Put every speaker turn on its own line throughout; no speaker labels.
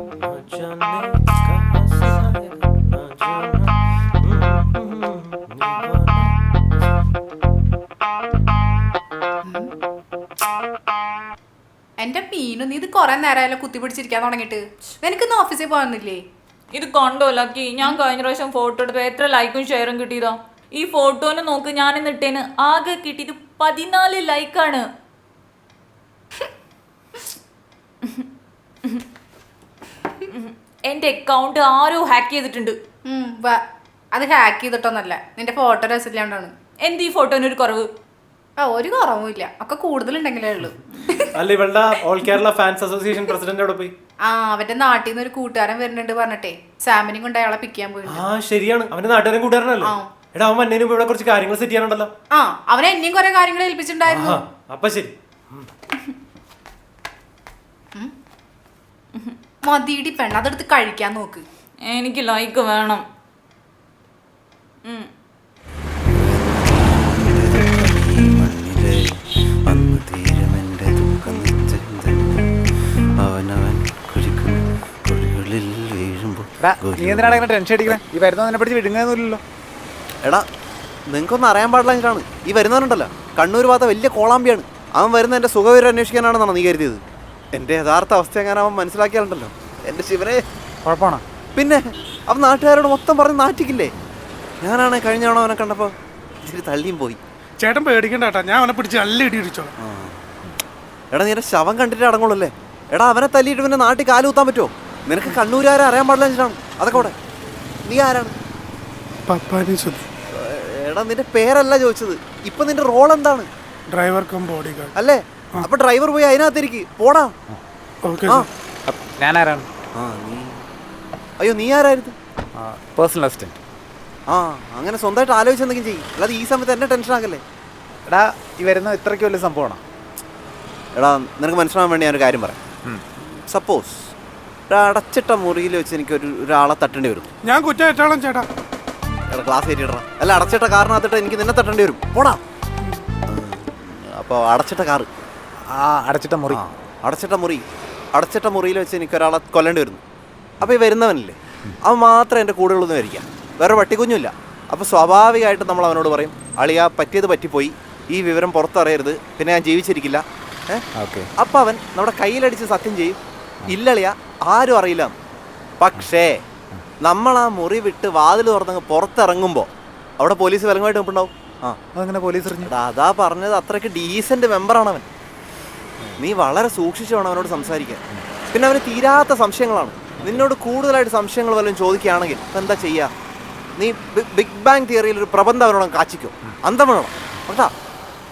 എന്റെ മീനു നീ ഇത് കൊറേ നേരമായാലും കുത്തി പിടിച്ചിരിക്കാൻ തുടങ്ങിയിട്ട്. ഇന്ന് ഓഫീസിൽ പോകുന്നില്ലേ
ഇത് കണ്ടോ ലക്കി ഞാൻ കഴിഞ്ഞ പ്രാവശ്യം ഫോട്ടോ എടുത്തു എത്ര ലൈക്കും ഷെയറും കിട്ടിയതാ. ഈ ഫോട്ടോനെ നോക്ക് ഞാൻ ഇട്ടേന്. ആകെ കിട്ടിയത് പതിനാല് ലൈക്കാണ് എന്റെ അക്കൗണ്ട് ആരോ ഹാക്ക് ചെയ്തിട്ടുണ്ട്.
ഉം, വ- അത് ഹാക്ക് ചെയ്തിട്ടൊന്നല്ല. നിന്റെ ഫോട്ടോ രസമില്ലാണ്ടാണ്
എന്ത് ഈ ഫോട്ടോന് ഒരു കുറവ്?
ആ ഒരു കുറവുമില്ല. ഒക്കെ കൂടുതലുണ്ടെങ്കിലേ ഉള്ളൂ.
അല്ല ഇവളുടെ all Kerala fans association president അവിടെ പോയി?
ആ അവന്റെ നാട്ടിൽ നിന്ന് ഒരു കൂട്ടുകാരൻ വരുന്നുണ്ട് പറഞ്ഞിട്ടേ. സാമിനും കൊണ്ട് അയാളെ പിക്ക് ചെയ്യാൻ പോയി
ആ ശരിയാണ്. അവന്റെ നാട്ടുകാരൻ കൂട്ടുകാരനല്ലേ? എടാ അവൻ എന്നേനും ഇവിടെ കുറച്ച് കാര്യങ്ങൾ സെറ്റ് ചെയ്യാനുണ്ടല്ലോ.
ആ അവനെ എന്നെയും കുറെ കാര്യങ്ങൾ ഏൽപ്പിച്ചിട്ടുണ്ടായിരുന്നു.
ആ അപ്പൊ ശരി.
മതിയിടി പെണ്ണ. അതെടുത്ത് കഴിക്കാൻ നോക്ക്.
എനിക്ക് ലൈക്ക് വേണം.
നീ എന്തിനാണ് അങ്ങനെ ടെൻഷൻ അടിക്കണേ? ഈ വരുന്നതിനെ പിടിച്ച് വിടുങ്ങുന്നില്ലല്ലോ
എടാ നിങ്ങൾക്കൊന്നും അറിയാൻ പാടില്ലാഞ്ഞിട്ടാണ് ഈ വരുന്നവനുണ്ടല്ലോ. കണ്ണൂർ ഭാഗത്ത് വലിയ കോളാമ്പിയാണ്. അവൻ വരുന്ന എന്റെ സുഖവിവരം അന്വേഷിക്കാനാണെന്നാണ് നീ കരുതിയത്? എന്റെ യഥാർത്ഥ അവസ്ഥ എങ്ങനെ അവൻ മനസ്സിലാക്കിയാലുണ്ടല്ലോ. എന്റെ ശിവനെ.
കുഴപ്പമാണോ?
പിന്നെ അവൻ നാട്ടുകാരോട് മൊത്തം പറഞ്ഞ് നാറ്റിക്കില്ലേ? ഞാനാണ് കഴിഞ്ഞ തവണ അവനെ കണ്ടപ്പോൾ ഇച്ചിരി തള്ളിയും പോയി.
ചേട്ടൻ പേടിക്കണ്ട കേട്ടാ ഞാൻ അവനെ പിടിച്ച് നല്ല ഇടി ഇടിച്ചോളാം.
എടാ നീ എന്റെ ശവം കണ്ടിട്ട് അടങ്ങുള്ളല്ലേ? എടാ അവനെ തല്ലിയിട്ട് പിന്നെ നാട്ടിൽ കാൽ കുത്താൻ പറ്റുമോ നിനക്ക് കണ്ണൂരാരെ അറിയാൻ പാടില്ല വെച്ചിട്ടാണ് അതൊക്കെ അവിടെ. നീ ആരാണ്?
പപ്പാനി സുധി.
എടാ നിന്റെ പേരല്ല ചോദിച്ചത്. ഇപ്പൊ നിന്റെ റോൾ എന്താണ്?
Driver cum bodyguard.
അല്ലേ? അപ്പൊ ഡ്രൈവർ പോയി അതിനകത്തിരിക്ക്. പോടാ.
ഓക്കെ
ആ.
ഞാൻ ആരാണ്
ആ, നീ. അയ്യോ നീ ആരായിരുന്നു?
പേഴ്സണൽ അസിസ്റ്റന്റ്
ആ അങ്ങനെ സ്വന്തമായിട്ട് ആലോചിച്ച് എന്തെങ്കിലും ചെയ്യും. അല്ലാതെ ഈ സമയത്ത് എന്നെ ടെൻഷൻ ആക്കല്ലേ?
എടാ ഈ വരുന്ന ഇത്രയ്ക്ക് വലിയ സംഭവമാണ്?
എടാ നിനക്ക് മനസ്സിലാവാൻ വേണ്ടി ഞാനൊരു കാര്യം പറയാം. സപ്പോസ് ഒരു അടച്ചിട്ട മുറിയിൽ വെച്ച് എനിക്ക് ഒരു ഒരാളെ തട്ടേണ്ടി വരും.
ഞാൻ കുറ്റം ചേട്ടാ.
എടാ ക്ലാസ് കയറ്റിടാ അല്ല അടച്ചിട്ട കാറിനകത്തിട്ട് എനിക്ക് നിന്നെ തട്ടേണ്ടി വരും. പോടാ. അപ്പോൾ അടച്ചിട്ട കാറ്
ആ അടച്ചിട്ട മുറി.
അടച്ചിട്ട മുറി. അടച്ചിട്ട മുറിയിൽ വെച്ച് എനിക്ക് ഒരാളെ കൊല്ലേണ്ടി വരുന്നു. അപ്പോൾ ഈ വരുന്നവനില്ലേ? അവൻ മാത്രം എന്റെ കൂടെ ഉള്ളതെന്ന് വരിക വേറെ പട്ടിക്കുഞ്ഞുമില്ല അപ്പോൾ സ്വാഭാവികമായിട്ട് നമ്മൾ അവനോട് പറയും അളിയാ പറ്റിയത് പറ്റിപ്പോയി. ഈ വിവരം പുറത്തറിയരുത്. പിന്നെ ഞാൻ ജീവിച്ചിരിക്കില്ല. ഏ?
ഓക്കെ.
അപ്പം അവൻ നമ്മുടെ കയ്യിലടിച്ച് സത്യം ചെയ്യും ഇല്ലളിയ ആരും അറിയില്ല. പക്ഷേ നമ്മൾ ആ മുറി വിട്ട് വാതിൽ തുറന്നങ്ങ് പുറത്തിറങ്ങുമ്പോൾ അവിടെ പോലീസ് വിലങ്ങുമായിട്ട് നിൽപ്പുണ്ടാവും. ആ.
അതങ്ങനെ പോലീസ്
അതാ പറഞ്ഞത്. അത്രയ്ക്ക് ഡീസന്റ് മെമ്പറാണ് അവൻ നീ വളരെ സൂക്ഷിച്ചു വേണം അവനോട് സംസാരിക്കാൻ. പിന്നെ അവന് തീരാത്ത സംശയങ്ങളാണ്. നിന്നോട് കൂടുതലായിട്ട് സംശയങ്ങൾ വല്ലതും ചോദിക്കുകയാണെങ്കിൽ എന്താ ചെയ്യുക നീ ബിഗ് ബാങ് തിയറിയിൽ ഒരു പ്രബന്ധം അവനോട് കാച്ചിക്കോ. അന്തം വേണം. കേട്ടാ?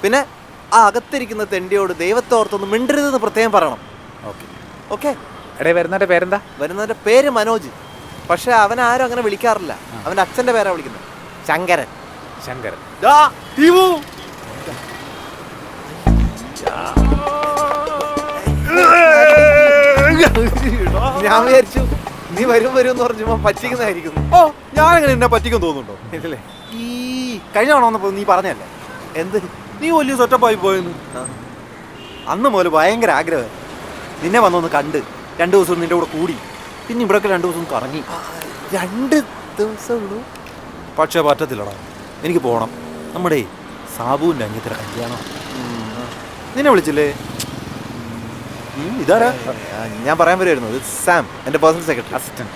പിന്നെ ആ അകത്തിരിക്കുന്ന തെണ്ടിയോട് ദൈവത്തോർത്തൊന്ന് മിണ്ടരുതെന്ന് പ്രത്യേകം പറയണം.
ഓക്കെ.
ഓക്കെ?
എടേ വരുന്നവരുടെ പേരെന്താ?
വരുന്നവരുടെ പേര് മനോജ്. പക്ഷെ അവൻ ആരും അങ്ങനെ വിളിക്കാറില്ല. അവന്റെ അച്ഛന്റെ പേരാ വിളിക്കുന്നത്. ശങ്കരൻ.
ശങ്കരൻ.
ദാ, ദീപു. ഞാൻ വിചാരിച്ചു നീ വരും വരും എന്ന് പറഞ്ഞപ്പോ പറ്റിക്കുന്നതായിരിക്കും
ഓ ഞാൻ അങ്ങനെ എന്നെ പറ്റിക്കും തോന്നുന്നുണ്ടോ?
ഇല്ലേ
ഈ കഴിഞ്ഞ തവണ വന്നപ്പോ നീ പറഞ്ഞല്ലേ
എന്ത്?
നീ വലിയ സെറ്റപ്പായി പോയെന്ന്. അന്ന് മുതൽ ഭയങ്കര ആഗ്രഹം. നിന്നെ വന്നൊന്ന് കണ്ട് രണ്ട് ദിവസം നിന്റെ കൂടെ കൂടി പിന്നെ ഇവിടെയൊക്കെ രണ്ട് ദിവസം കറങ്ങി.
രണ്ട് ദിവസമുള്ളൂ?
പക്ഷേ പറ്റത്തില്ലടാ. എനിക്ക് പോകണം നമ്മുടെ സാബുവിന്റെ അനിയത്തിയുടെ കല്യാണം. നിന്നെ വിളിച്ചില്ലേ? ഇതാരാ?
ഞാൻ പറയാൻ വരുമായിരുന്നു ഇത് സാം എന്റെ പേഴ്സണൽ സെക്രട്ടറി.
അസിസ്റ്റന്റ്.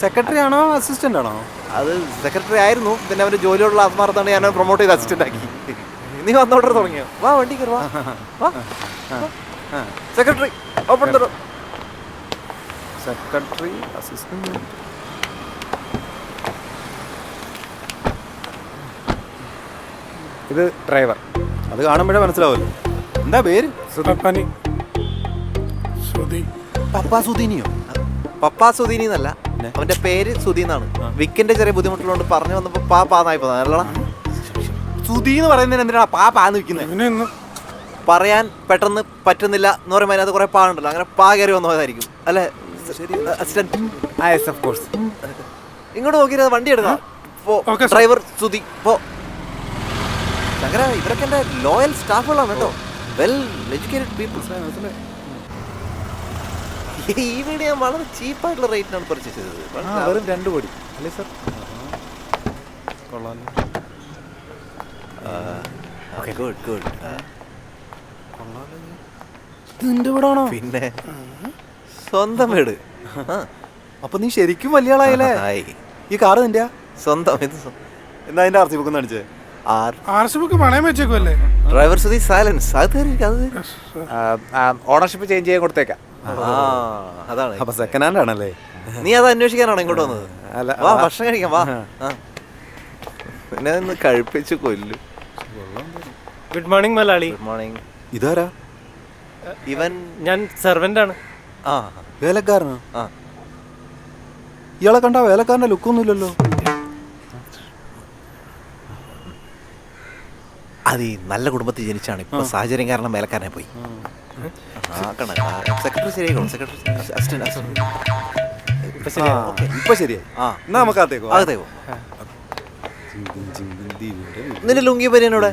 സെക്രട്ടറി ആണോ അസിസ്റ്റന്റ് ആണോ?
അത് സെക്രട്ടറി ആയിരുന്നു പിന്നെ അവന്റെ ജോലിയോടുള്ള ആത്മാർത്ഥമാണ് ഞാൻ പ്രൊമോട്ട് ചെയ്ത് അസിസ്റ്റന്റ് ആക്കി. നീ വന്നോട്ടെ തുടങ്ങിയോ? വാ വണ്ടി കയറി വാ. വാ. സെക്രട്ടറി ഓപ്പൺ തരോ
സെക്രട്ടറി അസിസ്റ്റന്റ്. ഇത് ഡ്രൈവർ.
അത് കാണുമ്പോഴേ മനസ്സിലാവുമല്ലോ.
എന്താ പേര്?
പപ്പാനി. സുധി
പപ്പാ സുധീനിയോ? പപ്പാ സുധീനി എന്നല്ല. അവന്റെ പേര് സുധി എന്നാണ്. വിക്കിന്റെ ചെറിയ ബുദ്ധിമുട്ടുള്ളതുകൊണ്ട് പറഞ്ഞു വന്നപ്പോ പാ പാന്നായി പോന്നെ. അല്ലടാ.
സുധി എന്ന് പറയുന്നതിന് എന്തിനാണ് പാ പാന്ന് വെക്കുന്നത്
പറയാൻ പെട്ടെന്ന് പറ്റുന്നില്ല എന്ന് പറയുമ്പോൾ അതിനകത്ത് കുറെ പാ ഉണ്ടല്ലോ അങ്ങനെ പാ കയറി വന്നതായിരിക്കും പോയതായിരിക്കും. അല്ലെ? അസിസ്റ്റന്റ്.
ആ ഓഫ് കോഴ്സ്
ഇങ്ങോട്ട് നോക്കിയിരുന്ന വണ്ടി എടുക്കാം ഡ്രൈവർ സുധി. പോ. ശങ്കര ഇവരൊക്കെ എന്റെ ലോയൽ സ്റ്റാഫുകളാണ് കേട്ടോ. വെൽ എഡ്യൂക്കേറ്റഡ് പീപ്പിൾസ് ഈ വീട് ഞാൻ വളരെ ചീപ്പായിട്ടുള്ള റേറ്റിനാണ് പർച്ചേസ് ചെയ്തത്.
വെറും രണ്ട് കോടി. അല്ലേ കൊള്ളാം ഓക്കേ
ഗുഡ് ഗുഡ്
നിന്റെ വീടാണോ?
പിന്നെ? സ്വന്തം വീട്.
അപ്പൊ നീ ശരിക്കും വലിയ ആളായല്ലേ? ഈ കാറ് നിന്റെ
സ്വന്തം എന്താ
എന്നാ അതിന്റെ ആർസി ബുക്ക് കാണിച്ചേ?
ഡ്രൈവർ സുധി സൈലൻസ് അത്
ഓണർഷിപ്പ് ചേഞ്ച് ചെയ്യാൻ കൊടുത്തേക്കാം.
ആ അതാണ്.
അപ്പൊ സെക്കൻഡ് ഹാൻഡ് ആണല്ലേ?
നീ അത് അന്വേഷിക്കാനാണ് ഇങ്ങോട്ട് വന്നത്?
അല്ല,
വാ. ഭക്ഷണം കഴിക്കാം വാ. പിന്നെ ഒന്ന് കഴിപ്പിച്ച് കൊല്ലു.
Good morning Malayali.
Good morning
ഇതാരാ?
ഇവൻ
ഞാൻ സെർവന്റ് ആണ്
ആ.
വേലക്കാരനോ?
ആ.
ഇയാളെ കണ്ട വേലക്കാരന്റെ ലുക്കൊന്നുമില്ലല്ലോ
അത് ഈ നല്ല കുടുംബത്തിൽ ജനിച്ചാണ്. ഇപ്പൊ സാഹചര്യം കാരണം മേലക്കാരനെ പോയി. സെക്രട്ടറി ശരിയായിക്കോളും. സെക്രട്ടറി അസിസ്റ്റന്റ് അസിസ്റ്റന്റ്
ഇപ്പൊ
ആ,
ശരിയാ
ഇപ്പൊ ശരിയായി.
ആ.
എന്നാ നമുക്ക് അകത്തേക്കോ
അകത്തേക്കോ നിന്റെ ലുങ്കി പരിയനോടെ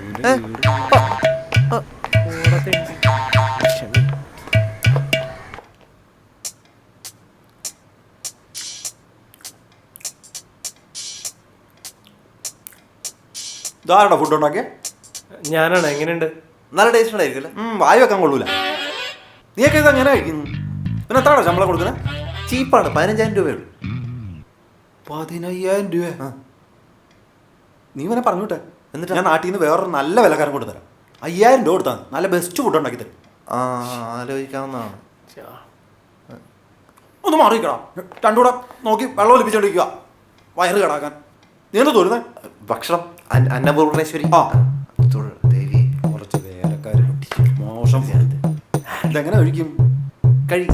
ഫുഡ് ഉണ്ടാക്കിയ?
ഞാനാണ് എങ്ങനെയുണ്ട്?
നല്ല ടേസ്റ്റ് ഉണ്ടായിരിക്കും
വായു വെക്കാൻ കൊള്ളൂല. നീയൊക്കെ ഇത് ഞാൻ കഴിക്കുന്നു പിന്നെ എത്രയാണോ ശമ്പളം കൊടുക്കുന്നത്
ചീപ്പാണ് പതിനഞ്ചായിരം രൂപയുള്ളൂ
പതിനയ്യായിരം രൂപ നീ ഇവനെ പറഞ്ഞു വിട്ടെ
എന്നിട്ട്
ഞാൻ നാട്ടിൽ നിന്ന് വേറൊരു നല്ല വിലക്കാരൻ കൊടുത്തരാം അയ്യായിരം രൂപ കൊടുത്താൽ നല്ല ബെസ്റ്റ് ഫുഡ് ഉണ്ടാക്കി തരും.
ആ ആലോചിക്കാവുന്നതാണ്.
ഒന്ന് മാറിക്കടാ രണ്ടുകൂടെ നോക്കി വെള്ളം ഒലിപ്പിച്ചോണ്ടിരിക്കുക. വയറ് കടാക്കാൻ. നീ എന്താ തോന്നുന്നത്
ഭക്ഷണം അന്നപൂർണേശ്വരി
ആ. മോശം ഇതെങ്ങനെ കഴിക്കും
കഴി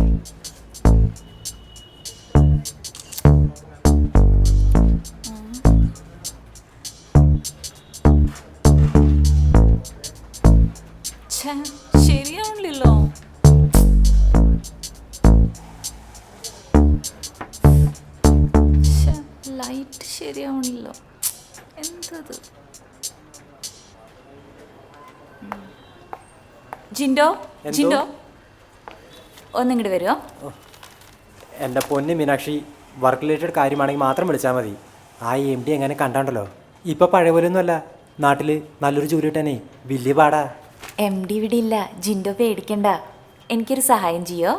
ജിൻഡോ? ജിൻഡോ. ഒന്നിങ്ങോട്ട് വരുമോ
എന്റെ പൊന്ന് മീനാക്ഷി വർക്ക് റിലേറ്റഡ് കാര്യമാണെങ്കിൽ മാത്രം വിളിച്ചാൽ മതി. ആ എം ഡി എങ്ങനെ കണ്ടാണ്ടല്ലോ? ഇപ്പൊ പഴയ പോലെയൊന്നുമല്ല നാട്ടിൽ നല്ലൊരു ജോലി കിട്ടാനേ വലിയ പാടാ.
എം ഡി ഇവിടെ ഇല്ല. ജിൻഡോ പേടിക്കണ്ട. എനിക്കൊരു സഹായം ചെയ്യോ.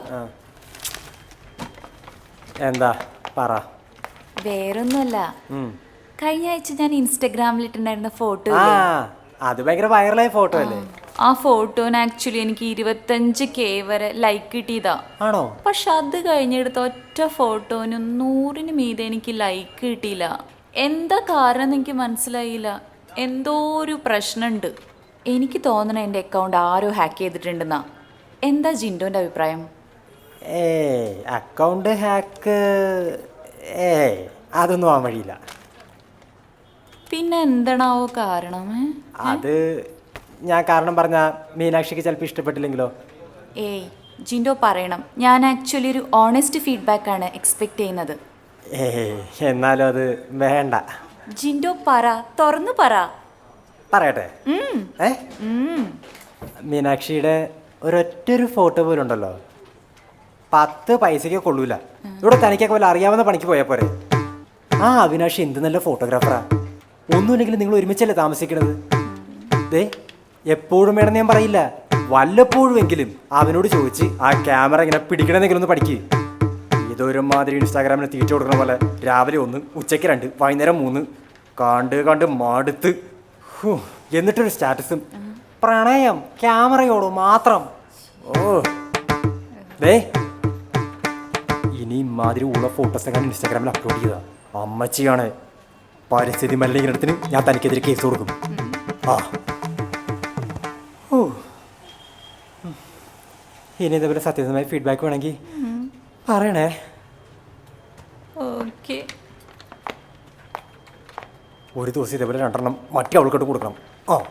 എന്താ? പറ.
വേറൊന്നുമല്ല. കഴിഞ്ഞ ആഴ്ച ഞാൻ ഇൻസ്റ്റഗ്രാമിൽ ഇട്ടുണ്ടായിരുന്ന ഫോട്ടോ
അത് ഭയങ്കര വൈറലായ ഫോട്ടോ അല്ലേ?
ആ ഫോട്ടോന് ആക്ച്വലി എനിക്ക് ഇരുപത്തഞ്ച് കെ വരെ ലൈക്ക് കിട്ടിയതാ.
ആണോ?
പക്ഷെ അത് കഴിഞ്ഞെടുത്ത ഒറ്റ ഫോട്ടോന് നൂറിന് മീതെ എനിക്ക് ലൈക്ക് കിട്ടിയില്ല. എന്താ കാരണം എന്ന് എനിക്ക് മനസ്സിലായില്ല. എന്തോ ഒരു പ്രശ്നമുണ്ട് എനിക്ക് തോന്നണ എന്റെ അക്കൗണ്ട് ആരോ ഹാക്ക് ചെയ്തിട്ടുണ്ടെന്നാ. എന്താ ജിൻഡോന്റെ അഭിപ്രായം?
ഏ അക്കൗണ്ട് ഹാക്ക് ഏ അതൊന്നും ആവാൻ വഴിയില്ല.
പിന്നെ എന്താണാവോ കാരണം ഏ?
അത് ഞാൻ കാരണം പറഞ്ഞ മീനാക്ഷിക്ക് ചിലപ്പോൾ ഇഷ്ടപ്പെട്ടില്ലെങ്കിലോ?
ഏയ് ജിൻഡോ പറയണം. ഞാൻ ആക്ച്വലി ഒരു ഓണസ്റ്റ് ഫീഡ്ബാക്ക് ആണ് എക്സ്പെക്ട് ചെയ്യുന്നത്.
എന്നാലും അത് വേണ്ട.
ജിൻഡോ പറ തുറന്നു പറ.
പറയട്ടെ?
മീനാക്ഷിയുടെ
ഏ?
ഒരു
മീനാക്ഷിയുടെ ഒരൊറ്റൊരു ഫോട്ടോ പോലും ഉണ്ടല്ലോ. പത്ത് പൈസയ്ക്ക് കൊള്ളൂല. ഇവിടെ തനിക്കൊക്കെ വല്ല അറിയാവുന്ന പണിക്ക് പോയാൽ പോരെ? ആ അവിനാഷി എന്ത് നല്ല ഫോട്ടോഗ്രാഫറാ ഒന്നുമില്ലെങ്കിലും നിങ്ങൾ ഒരുമിച്ചല്ലേ താമസിക്കണത്? ദേ എപ്പോഴും വേണമെന്ന് ഞാൻ പറയില്ല. വല്ലപ്പോഴുമെങ്കിലും അവനോട് ചോദിച്ച് ആ ക്യാമറ ഇങ്ങനെ പിടിക്കണമെന്നെങ്കിലും ഒന്ന് പഠിക്ക്. ഇതൊരു മാതിരി ഇൻസ്റ്റാഗ്രാമിന് തീറ്റ കൊടുക്കണ പോലെ രാവിലെ ഒന്ന് ഉച്ചയ്ക്ക് രണ്ട് വൈകുന്നേരം മൂന്ന് കണ്ട് കണ്ട് മടുത്ത്. ഹൂ, എന്നിട്ടൊരു സ്റ്റാറ്റസും. പ്രണയം ക്യാമറയോട് മാത്രം. ഓ. ദേ ഇനി ഇമാതിരി ഉള്ള ഫോട്ടോസ് എങ്ങനെ ഇൻസ്റ്റാഗ്രാമിൽ അപ്ലോഡ് ചെയ്താ. അമ്മച്ചിയാണ്. പരിസ്ഥിതി മലിനീകരണത്തിന് ഞാൻ തനിക്കെതിരെ കേസ് കൊടുക്കും. ആ. ഇനി ഇതേപോലെ സത്യസന്ധമായ ഫീഡ്ബാക്ക് വേണമെങ്കിൽ പറയണേ.
ഓക്കെ.
ഒരു ദിവസം ഇതേപോലെ രണ്ടെണ്ണം മറ്റേ അവൾക്കോട്ട് കൊടുക്കണം. ആ.